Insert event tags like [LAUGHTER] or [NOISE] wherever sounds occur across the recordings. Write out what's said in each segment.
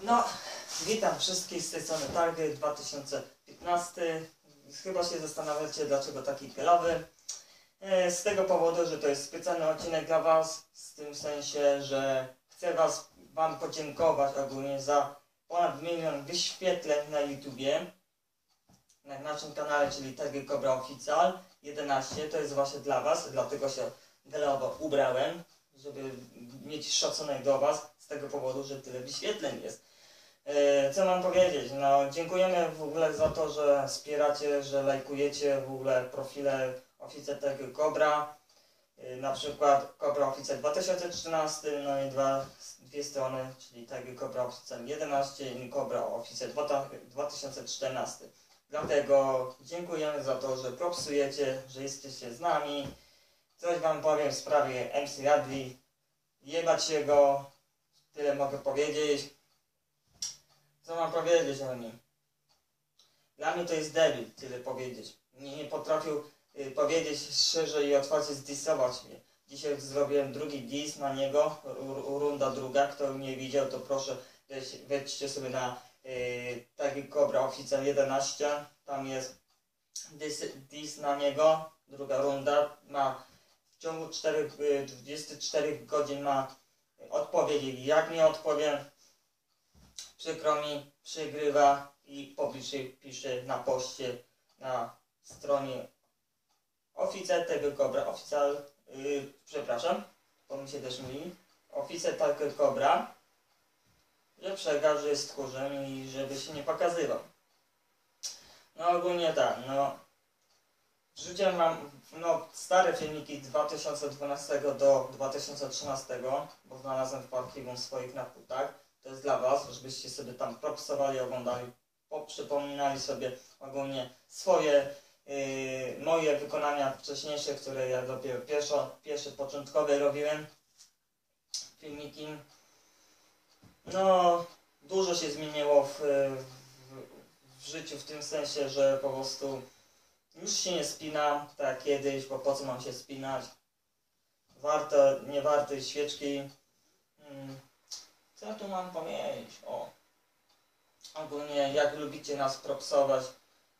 No, witam wszystkich z tej strony Target 2015. Chyba się zastanawiacie, dlaczego taki kelowy. E, Z tego powodu, że to jest specjalny odcinek dla Was, w tym sensie, że chcę Was, Wam podziękować ogólnie za ponad milion wyświetleń na YouTubie, na naszym kanale, czyli Target Cobra Official 11. To jest właśnie dla Was, dlatego się gelowo ubrałem, żeby mieć szacunek do Was, z tego powodu, że tyle wyświetleń jest. Co mam powiedzieć? No, dziękujemy w ogóle za to, że wspieracie, że lajkujecie w ogóle profile oficer tego Cobra. E, Na przykład Cobra Oficer 2013, no i dwa, dwie strony, czyli tego Cobra Oficer 11 i Cobra Oficer 2014. Dlatego dziękujemy za to, że propsujecie, że jesteście z nami. Coś wam powiem w sprawie MC Radli. Jebać jego, tyle mogę powiedzieć. Co mam powiedzieć o nim? Dla mnie to jest debil, tyle powiedzieć. Nie, nie potrafił y, powiedzieć szczerze i otwarcie zdisować mnie. Dzisiaj zrobiłem drugi dis na niego, ru- runda druga. Kto nie widział, to proszę wejdźcie sobie na y, taki Cobra Oficjal 11. Tam jest dis, dis na niego, druga runda. Ma w ciągu 4, y, 24 godzin ma odpowiedzi. Jak nie odpowiem, przykro mi, przygrywa i popisze, pisze na poście na stronie oficer tego Cobra, ofical, yy, przepraszam, bo mi się też myli, oficer tego Cobra, że przekaz, że jest tchórzem i żeby się nie pokazywał. No ogólnie tak, no Wrzuciłem wam no, stare filmiki z 2012 do 2013, bo znalazłem w archiwum swoich na płytach. To jest dla was, żebyście sobie tam propsowali, oglądali, poprzypominali sobie ogólnie swoje, yy, moje wykonania wcześniejsze, które ja dopiero pierwsze, pierwsze początkowe robiłem. Filmiki. No, dużo się zmieniło w, w, w życiu w tym sensie, że po prostu już się nie spinam, tak jak kiedyś, bo po co mam się spinać? Warto, nie warto świeczki. Hmm. Co tu mam powiedzieć? O. Ogólnie jak lubicie nas propsować,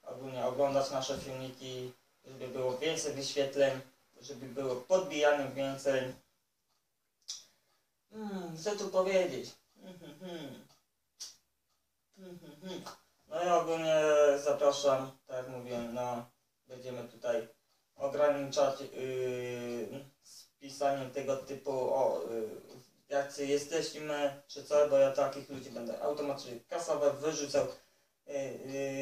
ogólnie oglądać nasze filmiki, żeby było więcej wyświetleń, żeby było podbijanych więcej. Hmm, co tu powiedzieć? Hmm, hmm, hmm. Hmm. No i ogólnie zapraszam, tak jak mówiłem, na będziemy tutaj ograniczać yy, z pisaniem tego typu o yy, jacy jesteśmy czy co, bo ja takich ludzi będę automatycznie kasowe wyrzucał yy,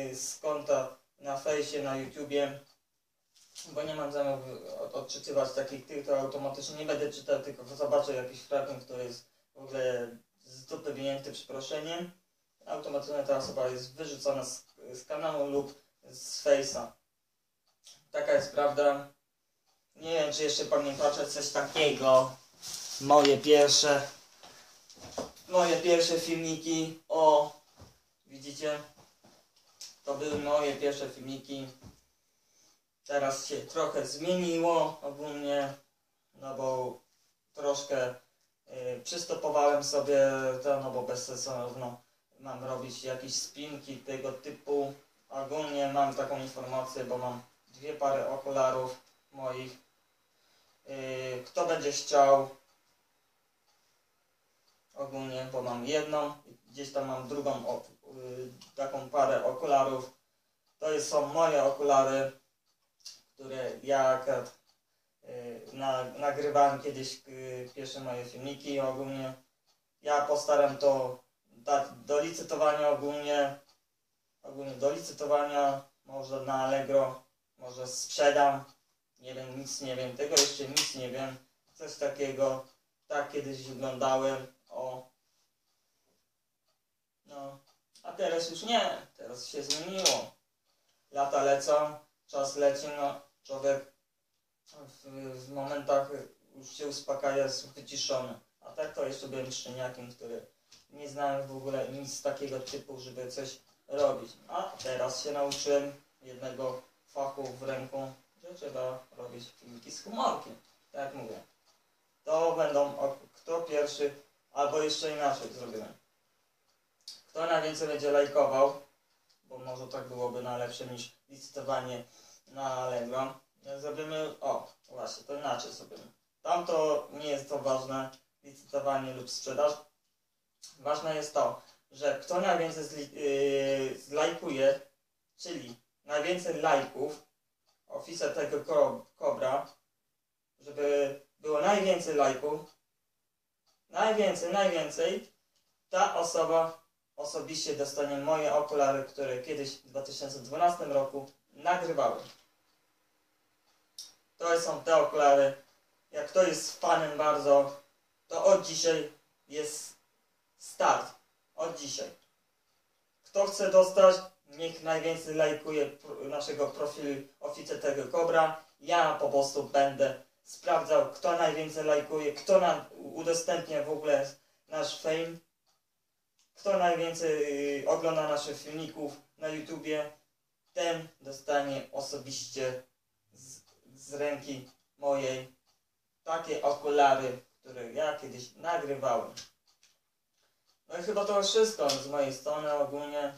yy, z konta na fejsie, na YouTubie bo nie mam zamiaru od- odczytywać takich tych, to automatycznie nie będę czytał, tylko zobaczę jakiś fragment, który jest w ogóle z dupy wyjęty przeproszeniem automatycznie ta osoba jest wyrzucona z, z kanału lub z fejsa. Taka jest prawda. Nie wiem, czy jeszcze pamiętacie coś takiego. Moje pierwsze. Moje pierwsze filmiki. O, widzicie? To były moje pierwsze filmiki. Teraz się trochę zmieniło ogólnie. No bo troszkę y, przystopowałem sobie to, no bo bezsensowno mam robić jakieś spinki tego typu. Ogólnie mam taką informację, bo mam dwie pary okularów moich. Yy, Kto będzie chciał ogólnie, bo mam jedną, gdzieś tam mam drugą yy, taką parę okularów. To jest, są moje okulary, które ja akurat, yy, na, nagrywałem kiedyś yy, pierwsze moje filmiki ogólnie. Ja postaram to dać do licytowania ogólnie, ogólnie do licytowania, może na Allegro, może sprzedam, nie wiem, nic nie wiem, tego jeszcze nic nie wiem, coś takiego, tak kiedyś wyglądałem, o, no, a teraz już nie, teraz się zmieniło, lata lecą, czas leci, no, człowiek w, w momentach już się uspokaja, jest wyciszony, a tak to jeszcze byłem szczeniakiem, który nie znałem w ogóle nic takiego typu, żeby coś robić. A teraz się nauczyłem jednego fachu w ręku, że trzeba robić filmiki z humorkiem. Tak jak mówię. To będą, kto pierwszy, albo jeszcze inaczej zrobiłem. kto najwięcej będzie lajkował, bo może tak byłoby najlepsze niż licytowanie na Allegro. Zrobimy, o właśnie, to inaczej zrobimy. Tam to nie jest to ważne, licytowanie lub sprzedaż. Ważne jest to, że kto najwięcej zli, yy, zlajkuje, czyli najwięcej lajków, oficer tego ko kobra, żeby było najwięcej lajków, najwięcej, najwięcej, ta osoba osobiście dostanie moje okulary, które kiedyś w 2012 roku nagrywałem. To są te okulary. Jak ktoś jest fanem bardzo, to od dzisiaj jest start. Od dzisiaj. Kto chce dostać, niech najwięcej lajkuje naszego profilu oficer tego kobra. Ja po prostu będę sprawdzał, kto najwięcej lajkuje, kto nam udostępnia w ogóle nasz fame, kto najwięcej y, ogląda naszych filmików na YouTubie, ten dostanie osobiście z, z ręki mojej takie okulary, które ja kiedyś nagrywałem. No i chyba to wszystko z mojej strony ogólnie.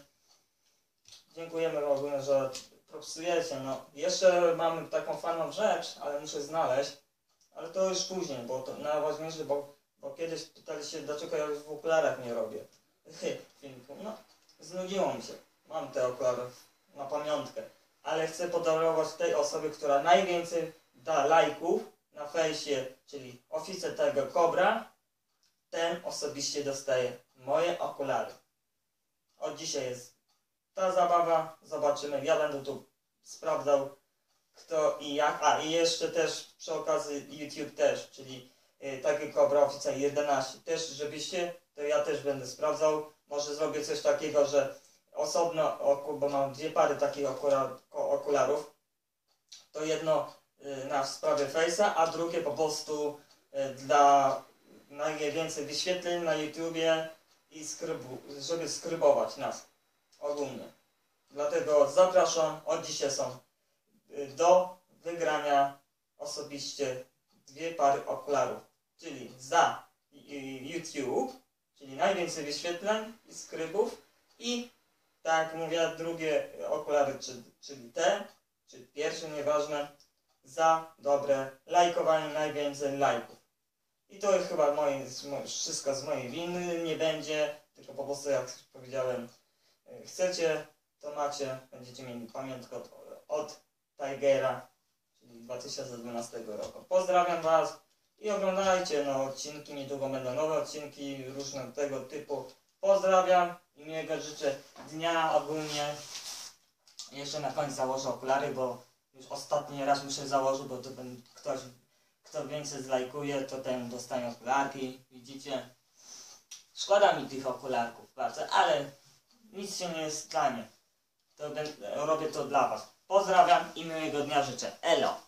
Dziękujemy ogólnie, że propsujecie. No, jeszcze mamy taką fajną rzecz, ale muszę znaleźć. Ale to już później, bo to najważniejsze, bo, bo kiedyś pytali się, dlaczego ja już w okularach nie robię [LAUGHS] filmiku. No, znudziło mi się. Mam te okulary na pamiątkę. Ale chcę podarować tej osobie, która najwięcej da lajków na fejsie, czyli oficer tego Kobra, ten osobiście dostaje moje okulary. Od dzisiaj jest ta zabawa. Zobaczymy. Ja będę tu sprawdzał kto i jak. A i jeszcze też przy okazji YouTube też, czyli y, taki Cobra Oficer 11. Też żebyście, to ja też będę sprawdzał. Może zrobię coś takiego, że osobno, bo mam dwie pary takich okularów. To jedno y, na sprawie Face'a, a drugie po prostu y, dla najwięcej wyświetleń na YouTubie i skrybu, żeby skrybować nas ogólnie. Dlatego zapraszam, od dzisiaj są y, do wygrania osobiście dwie pary okularów, czyli za YouTube, czyli najwięcej wyświetleń i skrybów i tak jak mówię, drugie okulary, czyli te, czy pierwsze, nieważne, za dobre lajkowanie, najwięcej lajków. I to jest chyba moje, wszystko z mojej winy, nie będzie, tylko po prostu jak powiedziałem, chcecie, to macie, będziecie mieli pamiątkę od, od Tigera, czyli 2012 roku. Pozdrawiam Was i oglądajcie no, odcinki, niedługo będą nowe odcinki, różne tego typu. Pozdrawiam i miłego życzę dnia ogólnie. Jeszcze na koniec założę okulary, bo już ostatni raz muszę założyć, bo to ten ktoś, kto więcej zlajkuje, to ten dostanie okularki, widzicie. Szkoda mi tych okularków bardzo, ale nic się nie stanie. To robię to dla Was. Pozdrawiam i miłego dnia życzę. Elo!